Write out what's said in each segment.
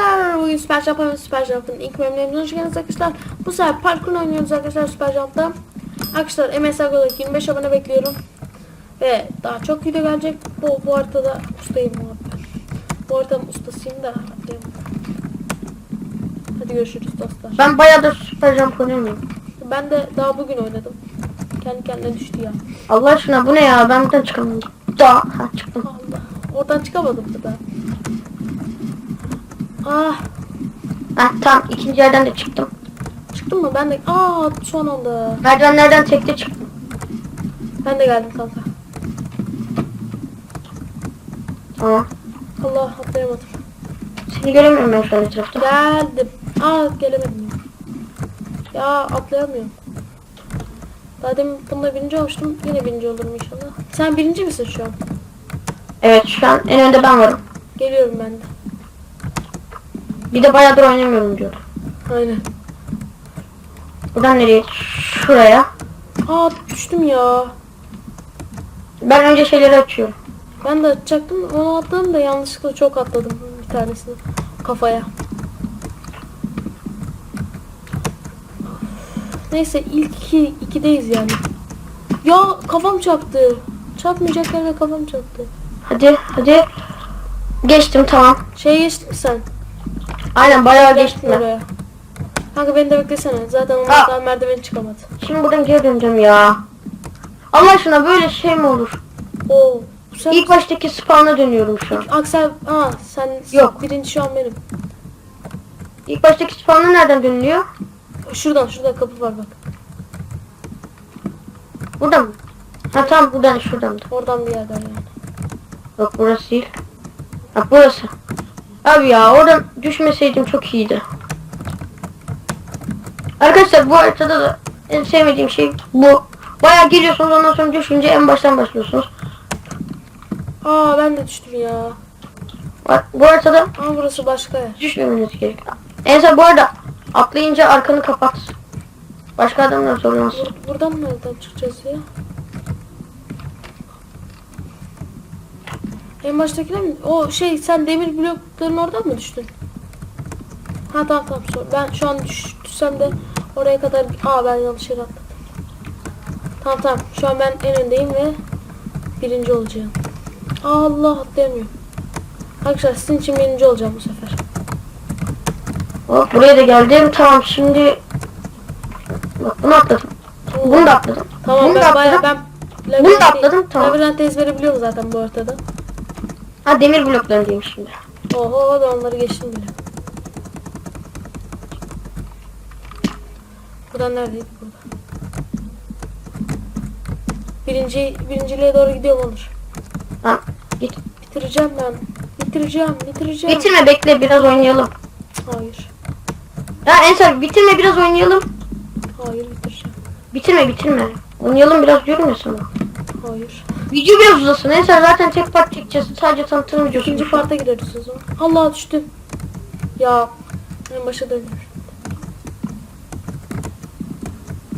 arkadaşlar bugün Süper Jump oynuyoruz. Süper Jump'ın ilk bölümlerine hoş geldiniz arkadaşlar. Bu sefer parkur oynuyoruz arkadaşlar Süper Jump'ta. Arkadaşlar MS Ago'daki 25 abone bekliyorum. Ve daha çok video gelecek. Bu, bu haritada ustayım abi. Bu haritanın ustasıyım da. atlayamadım. Hadi görüşürüz dostlar. Ben bayağıdır Super Jump oynamıyorum. Ben de daha bugün oynadım. Kendi kendine düştü ya. Allah aşkına bu ne ya? Ben buradan çıkamıyorum. Da ha çıktım. Allah. Oradan çıkamadım da ben. Ah Ha tamam ikinci yerden de çıktım. çıktım mı? Ben de aa son anda. Merdivenlerden tekte çıktım. Ben de geldim kanka. Tamam. Allah atlayamadım. Seni göremiyorum ben şu an etrafta. Geldim. Aa gelemedim. Ya, ya atlayamıyorum. Daha demin bunda birinci olmuştum. Yine birinci olurum inşallah. Sen birinci misin şu an? Evet şu an en önde ben varım. Geliyorum ben de. Bir de bayağıdır oynamıyorum diyor. Aynen. Buradan nereye? Şuraya. Aa düştüm ya. Ben önce şeyleri açıyorum. Ben de atacaktım. Onu atladım da yanlışlıkla çok atladım bir tanesini. Kafaya. Neyse ilk iki, ikideyiz yani. Ya kafam çarptı. Çarpmayacak yerde kafam çarptı. Hadi hadi. Geçtim tamam. Şey geçtin mi sen? Aynen bayağı geçtim ben. oraya. Kanka beni de beklesene. Zaten onlar daha merdiveni çıkamadı. Şimdi buradan geri döneceğim ya. Allah aşkına böyle şey mi olur? Oo. Sen İlk baştaki spawn'a dönüyorum şu an. Aksel, aa sen Yok. birinci şu an benim. İlk baştaki spawn'a nereden dönülüyor? Şuradan, şurada kapı var bak. Buradan mı? Ha tamam buradan şuradan da. Oradan bir yerden yani. Yok burası değil. Ha burası. Abi ya oradan düşmeseydim çok iyiydi. Arkadaşlar bu haritada da en sevmediğim şey bu. Bayağı geliyorsunuz ondan sonra düşünce en baştan başlıyorsunuz. Aa ben de düştüm ya. Bak bu haritada Ama burası başka yer. düşmemeniz gerekiyor. En son bu arada atlayınca arkanı kapat. Başka adamlar sormaz. Bur- buradan nereden çıkacağız ya? En baştakiler mi? O şey sen demir blokların oradan mı düştün? Ha tamam tamam sor. Ben şu an düş, düşsem de oraya kadar... Aa ben yanlış yere atladım. Tamam tamam. Şu an ben en öndeyim ve birinci olacağım. Allah atlayamıyorum. Arkadaşlar sizin için birinci olacağım bu sefer. Hop buraya da geldim. Tamam şimdi Bak bunu atladım. Bunu da atladım. Tamam Bunu ben bayağı ben Bunu da atladım, tamam. Labirent biliyorum zaten bu ortada. Ha demir bloklarındayım şimdi. Oho da onları geçtim bile. Buradan neredeydi burada? Birinci, birinciliğe doğru gidiyorum Onur. Ha git. Bitireceğim ben. Bitireceğim, bitireceğim. Bitirme bekle biraz oynayalım. Hayır, Ya Ensar bitirme biraz oynayalım. hayır bitireceğim. Bitirme bitirme. Oynayalım biraz diyorum ya sana. Hayır. Video biraz uzasın. Ensar zaten tek part çekeceğiz. Sadece tanıtım videosu. İkinci parta gireriz o zaman. Allah düştüm. Ya en başa dönüyorum.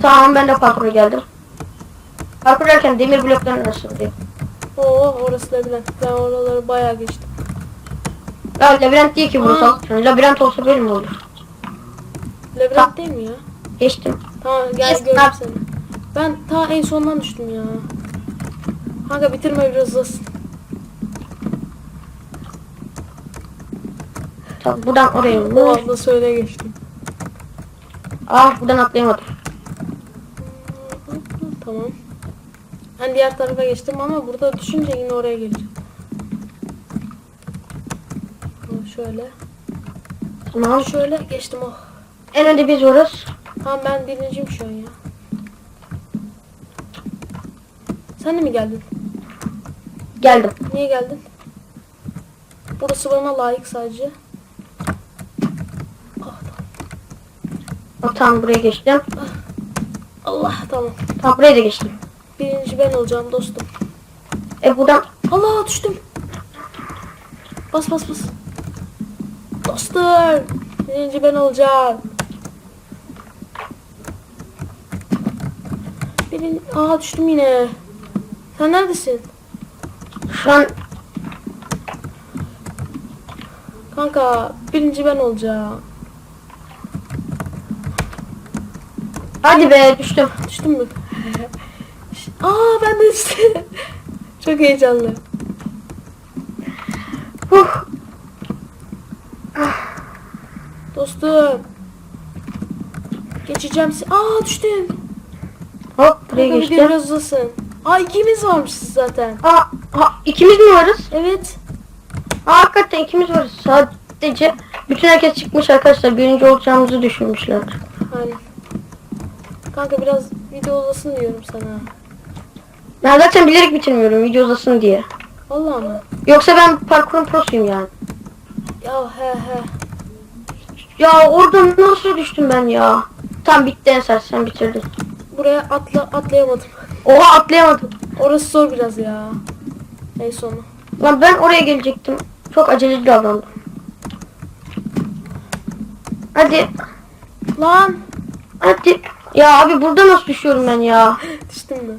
Tamam ben de parkura geldim. Parkur derken demir blokların arasındayım. Oo orası labirent. Ben oraları bayağı geçtim. Ya labirent değil ki burası. Aa. Labirent olsa böyle mi olur? Labirent Ta- değil mi ya? Geçtim. Tamam gel gördüm tamam. seni. Ben ta en sondan düştüm ya. Kanka bitirme biraz uzasın. Tamam buradan oraya O indim. anda söyle geçtim. Ah buradan atlayamadım. Tamam. Ben diğer tarafa geçtim ama burada düşünce yine oraya geleceğim. Şöyle. Tamam. Şöyle geçtim oh. En önde biz varız. Tamam ben birinciyim şu an ya. Sen de mi geldin? Geldim. Niye geldin? Burası bana layık sadece. Ah, tamam. Buraya geçtim. Allah tamam. Tamam buraya da geçtim. Birinci ben olacağım dostum. E buradan Allah düştüm. Bas bas bas. Dostlar. Birinci ben olacağım. Birin... Aa düştüm yine. Sen neredesin? An Kanka birinci ben olacağım. Hadi be düştüm. Düştün mü? Aa ben de düştüm. Çok heyecanlı. Huh. Dostum. Geçeceğim Aa düştüm. Hop buraya Kanka geçtim. biraz uzasın. Aa ikimiz varmışız zaten. Aa, ha, ikimiz mi varız? Evet. Aa, hakikaten ikimiz varız. Sadece bütün herkes çıkmış arkadaşlar. Birinci olacağımızı düşünmüşler. Aynen. Kanka biraz video uzasın diyorum sana. Ben zaten bilerek bitirmiyorum video uzasın diye. Vallahi mı? Yoksa ben parkurun prosuyum yani. Ya he he. Ya oradan nasıl düştüm ben ya? Tam bitti Ensar sen bitirdin. Buraya atla atlayamadım. Oha atlayamadım. Orası zor biraz ya. En sonu. Lan ben oraya gelecektim. Çok aceleci davrandım. Hadi. Lan. Hadi. Ya abi burada nasıl düşüyorum ben ya? Düştüm mü?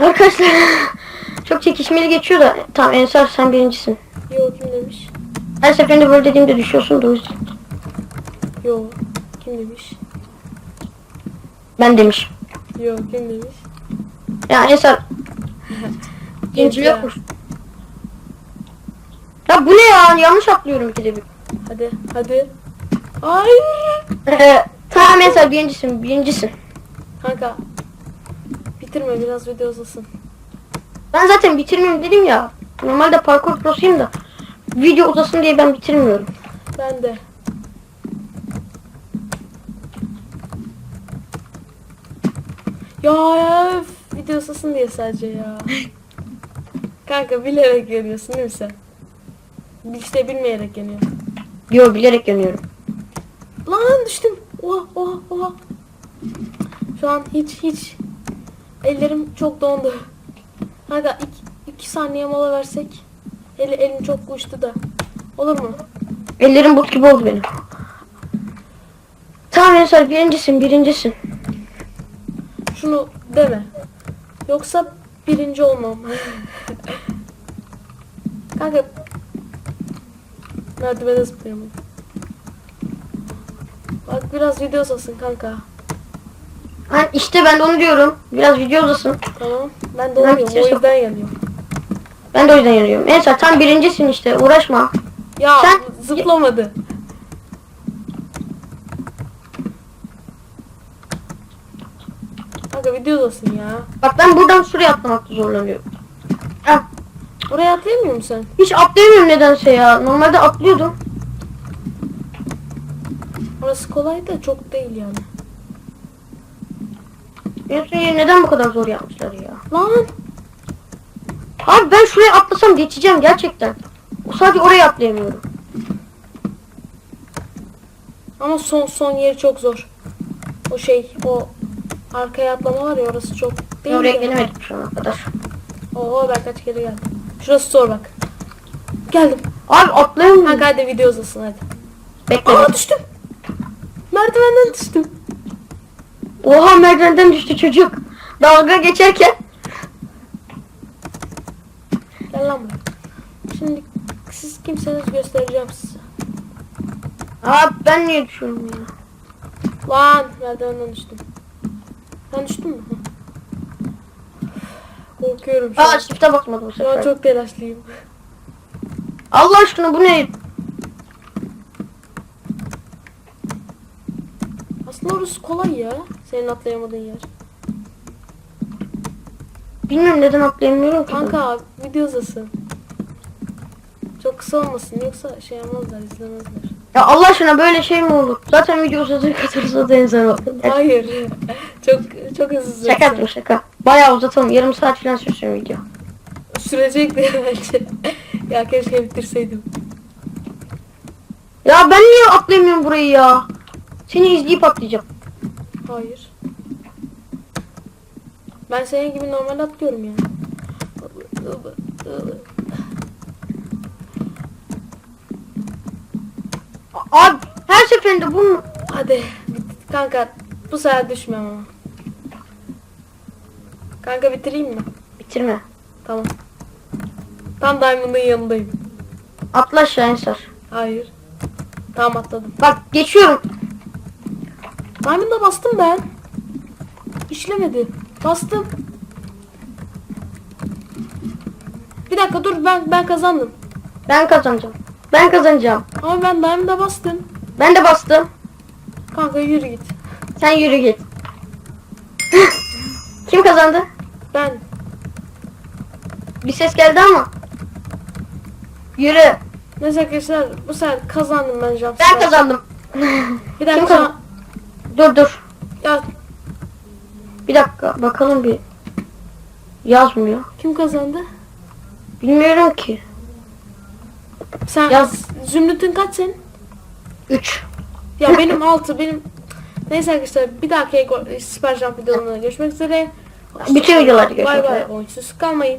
Arkadaşlar çok çekişmeli geçiyor da. Tamam Ensar sen birincisin. Yo kim demiş? Her seferinde böyle dediğimde düşüyorsun da o yüzden. Yo. Kim demiş? Ben demiş. Yo kim demiş? Ya ikinci ya. yokmuş. Ya bu ne ya? Yanlış atlıyorum ikide bir. Hadi hadi. Hayır. Ee, tamam Ensar birincisin. Birincisin. Kanka. Bitirme biraz video uzasın. Ben zaten bitirmeyeyim dedim ya. Normalde parkur prosuyum da. Video uzasın diye ben bitirmiyorum. Ben de. Ya ya video uzasın diye sadece ya. Kanka bilerek yanıyorsun değil mi sen? İşte bilmeyerek yanıyor. Yo bilerek yanıyorum. Lan düştüm. Oha oha oha. Şu an hiç hiç ellerim çok dondu. Kanka iki, iki saniye mola versek. Eli, elim çok uçtu da. Olur mu? Ellerim buz gibi oldu benim. Tamam Ensar birincisin birincisin. Şunu deme. Yoksa birinci olmam. Kanka merdivene zıplıyorum. Bak biraz video uzasın kanka. Ha, işte ben de onu diyorum. Biraz video uzasın. Tamam. Ben de oluyorum. O bitireceğim. yüzden yanıyorum. Ben de o yüzden yanıyorum. Ensar tam birincisin işte uğraşma. Ya Sen- zıplamadı. Kanka video uzasın ya. Bak ben buradan şuraya atlamakta zorlanıyorum. Ha, Oraya atlayamıyor musun sen? hiç atlayamıyorum nedense ya. Normalde atlıyordum. Orası kolay da çok değil yani. Yeri neden bu kadar zor yapmışlar ya? Lan Abi ben şuraya atlasam geçeceğim gerçekten. Sadece oraya atlayamıyorum. ama son son yeri çok zor. O şey o arkaya atlama var ya orası çok değil oraya ya. gelemedim şu ana kadar. Oo ben kaç kere geldim. Şurası zor bak. Geldim. Abi atlayamıyorum. Kanka hadi video uzasın hadi. Bekle. Aa düştüm. Merdivenden düştüm. Oha merdivenden düştü çocuk. Dalga geçerken. Gel lan buraya. Şimdi siz kimseniz göstereceğim size. Abi ben niye düşüyorum ya? Lan merdivenden düştüm. Sen düştün mü? Korkuyorum şu an. Aa shift'e basmadım bu Şu an sefer. çok telaşlıyım. Allah aşkına bu ne? Aslında orası kolay ya. Senin atlayamadığın yer. Bilmiyorum neden atlayamıyorum ki. Kanka video uzasın. Çok kısa olmasın yoksa şey yapmazlar izlemezler. Ya Allah aşkına böyle şey mi olur? Zaten video uzadığı kadar uzadı insan. Hayır. çok çok hızlı Şaka yaptım şaka. Bayağı uzatalım. Yarım saat falan sürsün video. Sürecek de bence. ya keşke bitirseydim. Ya ben niye atlayamıyorum burayı ya? Seni izleyip atlayacağım. Hayır. Ben senin gibi normal atlıyorum yani. Abi her seferinde bunu... Hadi kanka bu sefer düşmem ama. Kanka bitireyim mi? Bitirme. Tamam. Tam Diamond'ın yanındayım. Atla aşağı Ensar. Hayır. Tamam atladım. Bak geçiyorum. Diamond'a bastım ben. İşlemedi. Bastım. Bir dakika dur ben ben kazandım. Ben kazanacağım. Ben kazanacağım. Ama ben Diamond'a bastım. Ben de bastım. Kanka yürü git. Sen yürü git. Kim kazandı? Ben. Bir ses geldi ama. Yürü. Neyse arkadaşlar bu sefer kazandım ben Jump Ben kazandım. Bir dakika. Kim kazandı? dur dur. Ya Bir dakika bakalım bir. Yazmıyor. kim kazandı? Bilmiyorum ki. Sen Yaz. Zümrüt'ün kaç senin? 3. Ya benim 6 benim. Neyse arkadaşlar bir dahaki Super Jump videolarında görüşmek üzere. Bütün videolarda Bay görüşmek bay. üzere. Oyunsuz kalmayın.